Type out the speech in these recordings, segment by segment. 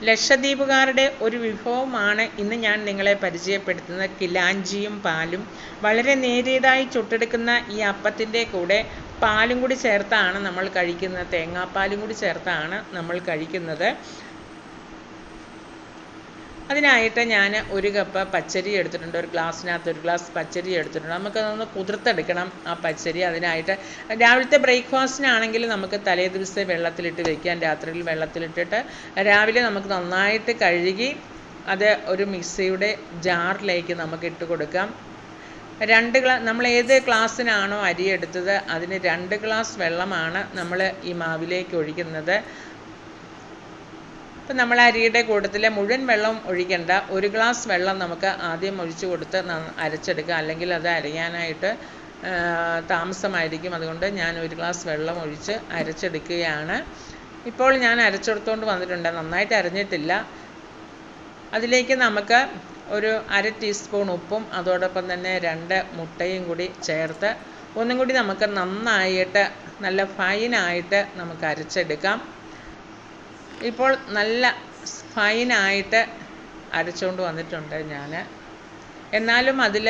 ലക്ഷദ്വീപുകാരുടെ ഒരു വിഭവമാണ് ഇന്ന് ഞാൻ നിങ്ങളെ പരിചയപ്പെടുത്തുന്നത്. കിലാഞ്ചിയും പാലും. വളരെ നേരിയതായി ചുട്ടെടുക്കുന്ന ഈ അപ്പത്തിന്റെ കൂടെ പാലും കൂടി ചേർത്താണ് നമ്മൾ കഴിക്കുന്നത്. തേങ്ങാപ്പാലും കൂടി ചേർത്താണ് നമ്മൾ കഴിക്കുന്നത്. അതിനായിട്ട് ഞാൻ ഒരു കപ്പ് പച്ചരി എടുത്തിട്ടുണ്ട്. ഒരു ഗ്ലാസ്സിനകത്ത് ഒരു ഗ്ലാസ് പച്ചരി എടുത്തിട്ടുണ്ട്. നമുക്കതൊന്ന് കുതിർത്തെടുക്കണം ആ പച്ചരി. അതിനായിട്ട് രാവിലത്തെ ബ്രേക്ക്ഫാസ്റ്റിനാണെങ്കിൽ നമുക്ക് തലേ ദിവസത്തെ വെള്ളത്തിലിട്ട് വെക്കാം. രാത്രിയിൽ വെള്ളത്തിലിട്ടിട്ട് രാവിലെ നമുക്ക് നന്നായിട്ട് കഴുകി അത് ഒരു മിക്സിയുടെ ജാറിലേക്ക് നമുക്ക് ഇട്ട് കൊടുക്കാം. രണ്ട് ഗ്ലാ നമ്മൾ ഏത് ഗ്ലാസ്സിനാണോ അരി എടുത്തത് അതിന് രണ്ട് ഗ്ലാസ് വെള്ളമാണ് നമ്മൾ ഈ മാവിലേക്ക് ഒഴിക്കുന്നത്. ഇപ്പം നമ്മൾ അരിയുടെ കൂട്ടത്തിൽ മുഴുവൻ വെള്ളം ഒഴിക്കണ്ട. ഒരു ഗ്ലാസ് വെള്ളം നമുക്ക് ആദ്യം ഒഴിച്ചു കൊടുത്ത് അരച്ചെടുക്കുക. അല്ലെങ്കിൽ അത് അരയാനായിട്ട് താമസമായിരിക്കും. അതുകൊണ്ട് ഞാൻ ഒരു ഗ്ലാസ് വെള്ളം ഒഴിച്ച് അരച്ചെടുക്കുകയാണ്. ഇപ്പോൾ ഞാൻ അരച്ചെടുത്തുകൊണ്ട് വന്നിട്ടുണ്ട്. നന്നായിട്ട് അരഞ്ഞിട്ടില്ല. അതിലേക്ക് നമുക്ക് ഒരു അര ടീസ്പൂൺ ഉപ്പും അതോടൊപ്പം തന്നെ രണ്ട് മുട്ടയും കൂടി ചേർത്ത് ഒന്നും കൂടി നമുക്ക് നന്നായിട്ട് നല്ല ഫൈനായിട്ട് നമുക്ക് അരച്ചെടുക്കാം. ഇപ്പോൾ നല്ല ഫൈനായിട്ട് അരച്ചുകൊണ്ട് വന്നിട്ടുണ്ട് ഞാൻ എന്നാലും അതിൽ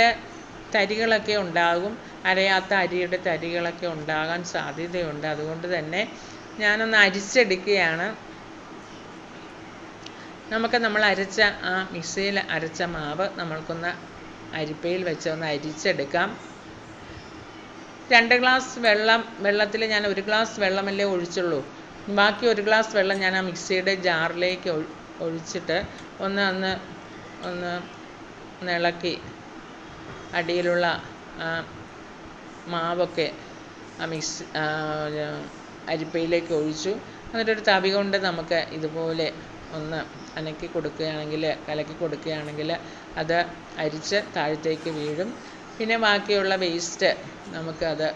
തരികളൊക്കെ ഉണ്ടാകും. അരയാത്ത അരിയുടെ തരികളൊക്കെ ഉണ്ടാകാൻ സാധ്യതയുണ്ട്. അതുകൊണ്ട് തന്നെ ഞാനൊന്ന് അരിച്ചെടുക്കുകയാണ്. നമുക്ക് നമ്മൾ അരച്ച ആ മിക്സിയിൽ അരച്ച മാവ് നമ്മൾക്കൊന്ന് അരിപ്പയിൽ വെച്ച് ഒന്ന് അരിച്ചെടുക്കാം. രണ്ട് ഗ്ലാസ് വെള്ളം വെള്ളത്തിൽ ഞാൻ ഒരു ഗ്ലാസ് വെള്ളമല്ലേ ഒഴിച്ചുള്ളൂ. ബാക്കി ഒരു ഗ്ലാസ് വെള്ളം ഞാൻ ആ മിക്സിയുടെ ജാറിലേക്ക് ഒഴിച്ചിട്ട് ഒന്ന് അന്ന് ഒന്ന് ഒന്ന് ഇളക്കി അടിയിലുള്ള മാവൊക്കെ ആ മിക്സ് അരിപ്പയിലേക്ക് ഒഴിച്ചു. എന്നിട്ടൊരു തവി കൊണ്ട് നമുക്ക് ഇതുപോലെ ഒന്ന് അനക്കി കൊടുക്കുകയാണെങ്കിൽ കലക്കി കൊടുക്കുകയാണെങ്കിൽ അത് അരിച്ച് താഴത്തേക്ക് വീഴും. പിന്നെ ബാക്കിയുള്ള വേസ്റ്റ് നമുക്കത്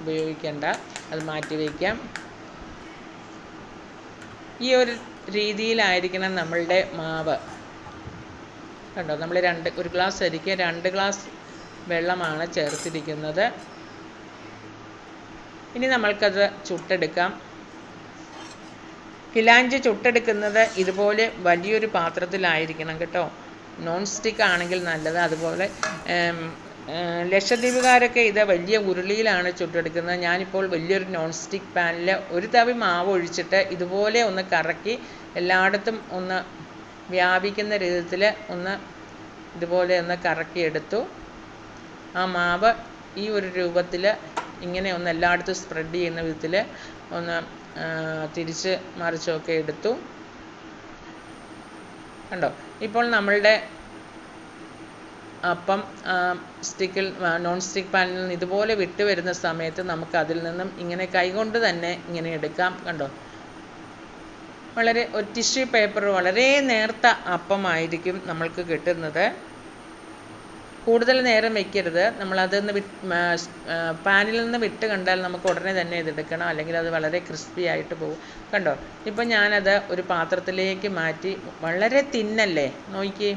ഉപയോഗിക്കേണ്ട. അത് മാറ്റി വയ്ക്കാം. ഈ ഒരു രീതിയിലായിരിക്കണം നമ്മളുടെ മാവ്. കണ്ടോ? നമ്മൾ രണ്ട് ഒരു ഗ്ലാസ് അരിക്ക് രണ്ട് ഗ്ലാസ് വെള്ളമാണ് ചേർത്തിരിക്കുന്നത്. ഇനി നമ്മൾക്കത് ചുട്ടെടുക്കാം. കിലാഞ്ചി ചുട്ടെടുക്കുന്നത് ഇതുപോലെ വലിയൊരു പാത്രത്തിലായിരിക്കണം കേട്ടോ. നോൺ സ്റ്റിക്ക് ആണെങ്കിൽ നല്ലത്. അതുപോലെ ലക്ഷദ്വീപുകാരൊക്കെ ഇത് വലിയ ഉരുളിയിലാണ് ചുട്ടെടുക്കുന്നത്. ഞാനിപ്പോൾ വലിയൊരു നോൺ സ്റ്റിക്ക് പാനിൽ ഒരു തവി മാവ് ഒഴിച്ചിട്ട് ഇതുപോലെ ഒന്ന് കറക്കി എല്ലായിടത്തും ഒന്ന് വ്യാപിക്കുന്ന രീതിയിൽ ഒന്ന് ഇതുപോലെ ഒന്ന് കറക്കിയെടുത്തു ആ മാവ് ഈ ഒരു രൂപത്തിൽ ഇങ്ങനെ ഒന്ന് എല്ലായിടത്തും സ്പ്രെഡ് ചെയ്യുന്ന വിധത്തിൽ ഒന്ന് തിരിച്ച് മറിച്ചൊക്കെ എടുത്തു. കണ്ടോ? ഇപ്പോൾ നമ്മളുടെ അപ്പം സ്റ്റിക്കിൽ നോൺ സ്റ്റിക്ക് പാനിൽ നിന്ന് ഇതുപോലെ വിട്ട് വരുന്ന സമയത്ത് നമുക്ക് അതിൽ നിന്നും ഇങ്ങനെ കൈകൊണ്ട് തന്നെ ഇങ്ങനെ എടുക്കാം കണ്ടോ? വളരെ ഒരു ടിഷ്യൂ പേപ്പർ വളരെ നേർത്ത അപ്പമായിരിക്കും നമ്മൾക്ക് കിട്ടുന്നത്. കൂടുതൽ നേരം വെക്കരുത്. നമ്മൾ വി പാനിൽ നിന്ന് വിട്ട് കണ്ടാൽ നമുക്ക് ഉടനെ തന്നെ ഇതെടുക്കണം അല്ലെങ്കിൽ അത് വളരെ ക്രിസ്പി ആയിട്ട് പോകും. കണ്ടോ? ഇപ്പം ഞാനത് ഒരു പാത്രത്തിലേക്ക് മാറ്റി വളരെ തിന്നല്ലേ? നോക്കി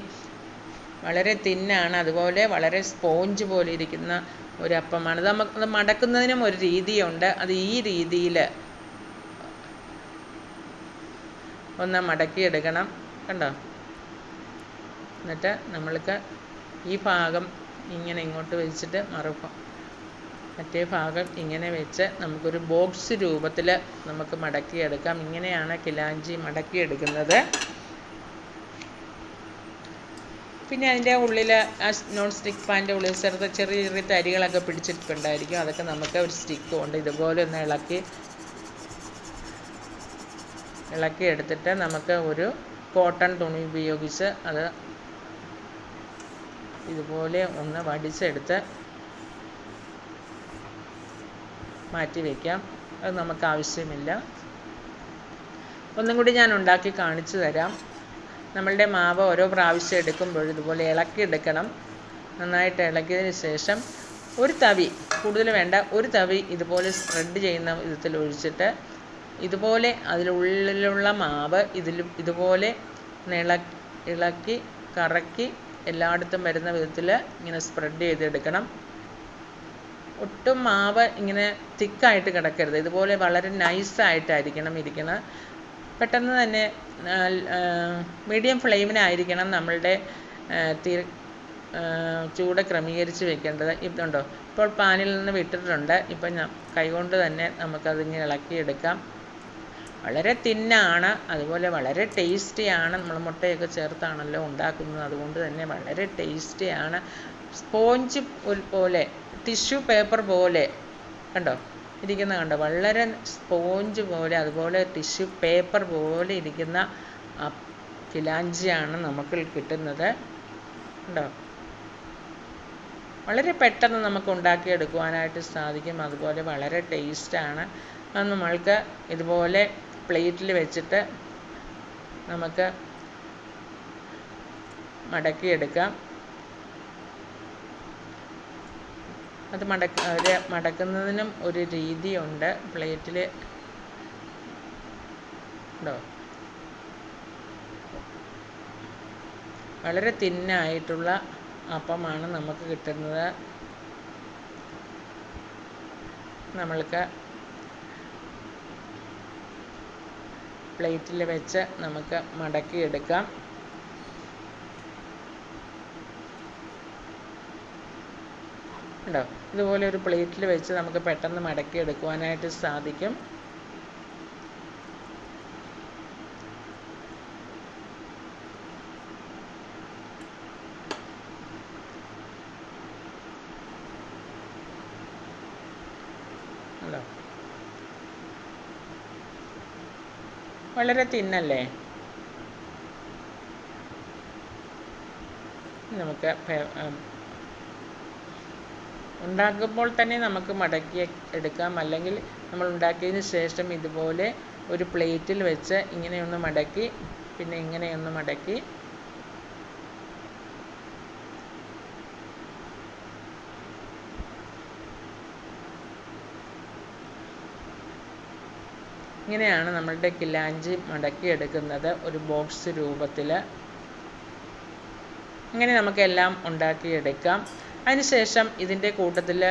വളരെ തിന്നാണ് അതുപോലെ വളരെ സ്പോഞ്ച് പോലെ ഇരിക്കുന്ന ഒരു അപ്പമാണ് അത് നമുക്ക് മടക്കുന്നതിനും ഒരു രീതിയുണ്ട്. അത് ഈ രീതിയിൽ ഒന്ന് മടക്കിയെടുക്കണം. കണ്ടോ? എന്നിട്ട് നമ്മൾക്ക് ഈ ഭാഗം ഇങ്ങനെ ഇങ്ങോട്ട് വെച്ചിട്ട് മറുപ്പം മറ്റേ ഭാഗം ഇങ്ങനെ വെച്ച് നമുക്കൊരു ബോക്സ് രൂപത്തിൽ നമുക്ക് മടക്കിയെടുക്കാം. ഇങ്ങനെയാണ് കിലാഞ്ചി മടക്കിയെടുക്കുന്നത്. പിന്നെ അതിന്റെ ഉള്ളിൽ ആ നോൺ സ്റ്റിക്ക് പാന്റെ ഉള്ളിൽ ചെറുത് ചെറിയ ചെറിയ തരികളൊക്കെ പിടിച്ചിട്ടുണ്ടായിരിക്കും. അതൊക്കെ നമുക്ക് ഒരു സ്റ്റിക്ക് കൊണ്ട് ഇതുപോലെ ഒന്ന് ഇളക്കി ഇളക്കി എടുത്തിട്ട് നമുക്ക് ഒരു കോട്ടൺ തുണി ഉപയോഗിച്ച് അത് ഇതുപോലെ ഒന്ന് വടിച്ചെടുത്ത് മാറ്റി വയ്ക്കാം അത് നമുക്ക് ആവശ്യമില്ല. ഒന്നും കൂടി ഞാൻ ഉണ്ടാക്കി കാണിച്ചു തരാം. നമ്മളുടെ മാവ് ഓരോ പ്രാവശ്യം എടുക്കുമ്പോൾ ഇതുപോലെ ഇളക്കി എടുക്കണം. നന്നായിട്ട് ഇളക്കിയതിന് ശേഷം ഒരു തവി കൂടുതൽ വേണ്ട ഒരു തവി ഇതുപോലെ സ്പ്രെഡ് ചെയ്യുന്ന വിധത്തിൽ ഒഴിച്ചിട്ട് ഇതുപോലെ അതിലുള്ളിലുള്ള മാവ് ഇതിൽ ഇതുപോലെ ഇള ഇളക്കി കറക്കി എല്ലായിടത്തും വരുന്ന വിധത്തിൽ ഇങ്ങനെ സ്പ്രെഡ് ചെയ്തെടുക്കണം. ഒട്ടും മാവ് ഇങ്ങനെ തിക്കായിട്ട് കിടക്കരുത്. ഇതുപോലെ വളരെ നൈസായിട്ടായിരിക്കണം ഇരിക്കുന്നത്. പെട്ടെന്ന് തന്നെ മീഡിയം ഫ്ലെയിമിനായിരിക്കണം നമ്മളുടെ തീ ചൂട് ക്രമീകരിച്ച് വെക്കേണ്ടത്. ഇതുണ്ടോ? ഇപ്പോൾ പാനിൽ നിന്ന് വിട്ടിട്ടുണ്ട്. ഇപ്പം ഞാൻ കൈകൊണ്ട് തന്നെ നമുക്കതിങ്ങനെ ഇളക്കിയെടുക്കാം. വളരെ തിന്നാണ് അതുപോലെ വളരെ ടേസ്റ്റിയാണ്. നമ്മൾ മുട്ടയൊക്കെ ചേർത്താണല്ലോ ഉണ്ടാക്കുന്നത്. അതുകൊണ്ട് തന്നെ വളരെ ടേസ്റ്റിയാണ്. സ്പോഞ്ച് പോലെ ടിഷ്യൂ പേപ്പർ പോലെ. കണ്ടോ? ഇരിക്കുന്ന കണ്ടോ? വളരെ സ്പോഞ്ച് പോലെ അതുപോലെ ടിഷ്യൂ പേപ്പർ പോലെ ഇരിക്കുന്ന ഫിലാഞ്ചിയാണ് നമുക്ക് കിട്ടുന്നത്. കണ്ടോ? വളരെ പെട്ടെന്ന് നമുക്ക് ഉണ്ടാക്കിയെടുക്കുവാനായിട്ട് സാധിക്കും. അതുപോലെ വളരെ ടേസ്റ്റാണ് അത് നമ്മൾക്ക് ഇതുപോലെ പ്ലേറ്റിൽ വെച്ചിട്ട് നമുക്ക് മടക്കിയെടുക്കാം. അത് മടക്ക ഒരു മടക്കുന്നതിനും ഒരു രീതിയുണ്ട്. പ്ലേറ്റിൽ ഉണ്ടോ? വളരെ തിന്നായിട്ടുള്ള അപ്പമാണ് നമുക്ക് കിട്ടുന്നത്. നമ്മൾക്ക് പ്ലേറ്റിൽ വെച്ച് നമുക്ക് മടക്കിയെടുക്കാം. ഉണ്ടോ ഇതുപോലെ ഒരു പ്ലേറ്റിൽ വെച്ച് നമുക്ക് പെട്ടെന്ന് മടക്കി എടുക്കുവാനായിട്ട് സാധിക്കും. ഹലോ. വളരെ തിന്നല്ലേ? നമുക്ക് ഉണ്ടാക്കുമ്പോൾ തന്നെ നമുക്ക് മടക്കി എടുക്കാം. അല്ലെങ്കിൽ നമ്മൾ ഉണ്ടാക്കിയതിന് ശേഷം ഇതുപോലെ ഒരു പ്ലേറ്റിൽ വെച്ച് ഇങ്ങനെയൊന്ന് മടക്കി പിന്നെ ഇങ്ങനെയൊന്ന് മടക്കി. ഇങ്ങനെയാണ് നമ്മളുടെ കിലാഞ്ചി മടക്കിയെടുക്കുന്നത് ഒരു ബോക്സ് രൂപത്തിൽ ഇങ്ങനെ നമുക്കെല്ലാം ഉണ്ടാക്കിയെടുക്കാം. അതിനുശേഷം ഇതിന്റെ കൂട്ടത്തിൽ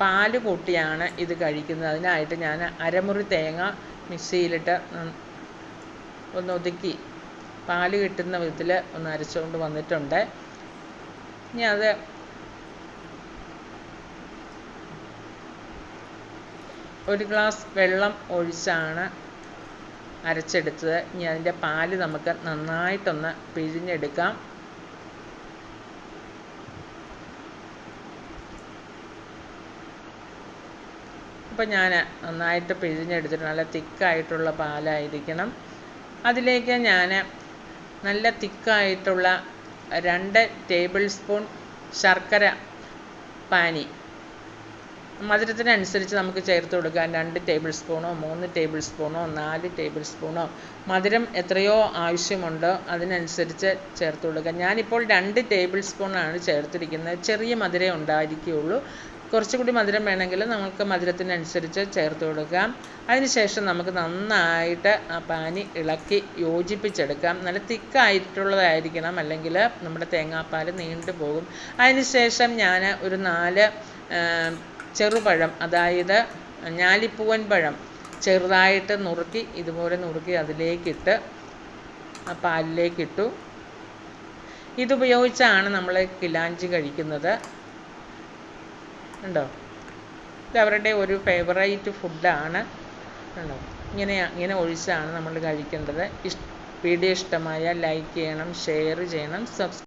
പാൽ കൂട്ടിയാണ് ഇത് കഴിക്കുന്നത്. അതിനായിട്ട് ഞാൻ അരമുറി തേങ്ങ മിക്സിയിലിട്ട് ഒന്ന് ഒതുക്കി പാൽ കിട്ടുന്ന വിധത്തിൽ ഒന്ന് അരച്ചുകൊണ്ട് വന്നിട്ടുണ്ട്. ഇനി അത് ഒരു ഗ്ലാസ് വെള്ളം ഒഴിച്ചാണ് അരച്ചെടുത്തത്. ഇനി അതിന്റെ പാൽ നമുക്ക് നന്നായിട്ടൊന്ന് പിഴിഞ്ഞെടുക്കാം. അപ്പോൾ ഞാൻ നന്നായിട്ട് പിഴിഞ്ഞെടുത്തിട്ട് നല്ല തിക്കായിട്ടുള്ള പാലായിരിക്കണം. അതിലേക്ക് ഞാൻ നല്ല തിക്കായിട്ടുള്ള രണ്ട് ടേബിൾ സ്പൂൺ ശർക്കര പാനി. മധുരത്തിനനുസരിച്ച് നമുക്ക് ചേർത്ത് കൊടുക്കാം. രണ്ട് ടേബിൾ സ്പൂണോ മൂന്ന് ടേബിൾ സ്പൂണോ നാല് ടേബിൾ സ്പൂണോ. മധുരം എത്രയോ ആവശ്യമുണ്ടോ. അതിനനുസരിച്ച് ചേർത്ത് കൊടുക്കാം. ഞാനിപ്പോൾ രണ്ട് ടേബിൾ സ്പൂണാണ് ചേർത്തിരിക്കുന്നത്. ചെറിയ മധുരമേ ഉണ്ടായിരിക്കുകയുള്ളൂ കുറച്ചുകൂടി മധുരം വേണമെങ്കിൽ നമുക്ക് മധുരത്തിനനുസരിച്ച് ചേർത്ത് കൊടുക്കാം. അതിനുശേഷം നമുക്ക് നന്നായിട്ട് ആ പാനി ഇളക്കി യോജിപ്പിച്ചെടുക്കാം. നല്ല തിക്കായിട്ടുള്ളതായിരിക്കണം. അല്ലെങ്കിൽ നമ്മുടെ തേങ്ങാപ്പാൽ നീണ്ടു പോകും. അതിനുശേഷം ഞാൻ ഒരു നാല് ചെറുപഴം അതായത് ഞാലിപ്പൂവൻ പഴം ചെറുതായിട്ട് നുറുക്കി ഇതുപോലെ നുറുക്കി അതിലേക്കിട്ട് ആ പാലിലേക്കിട്ടു. ഇതുപയോഗിച്ചാണ് നമ്മൾ കിലാഞ്ചി കഴിക്കുന്നത്. ഉണ്ടോ? ഇത് അവരുടെ ഒരു ഫേവറേറ്റ് ഫുഡാണ് ഉണ്ടോ? ഇങ്ങനെ ഇങ്ങനെ ഒഴിച്ചാണ് നമ്മൾ കഴിക്കേണ്ടത്. വീഡിയോ ഇഷ്ടമായാൽ ലൈക്ക് ചെയ്യണം ഷെയർ ചെയ്യണം സബ്സ്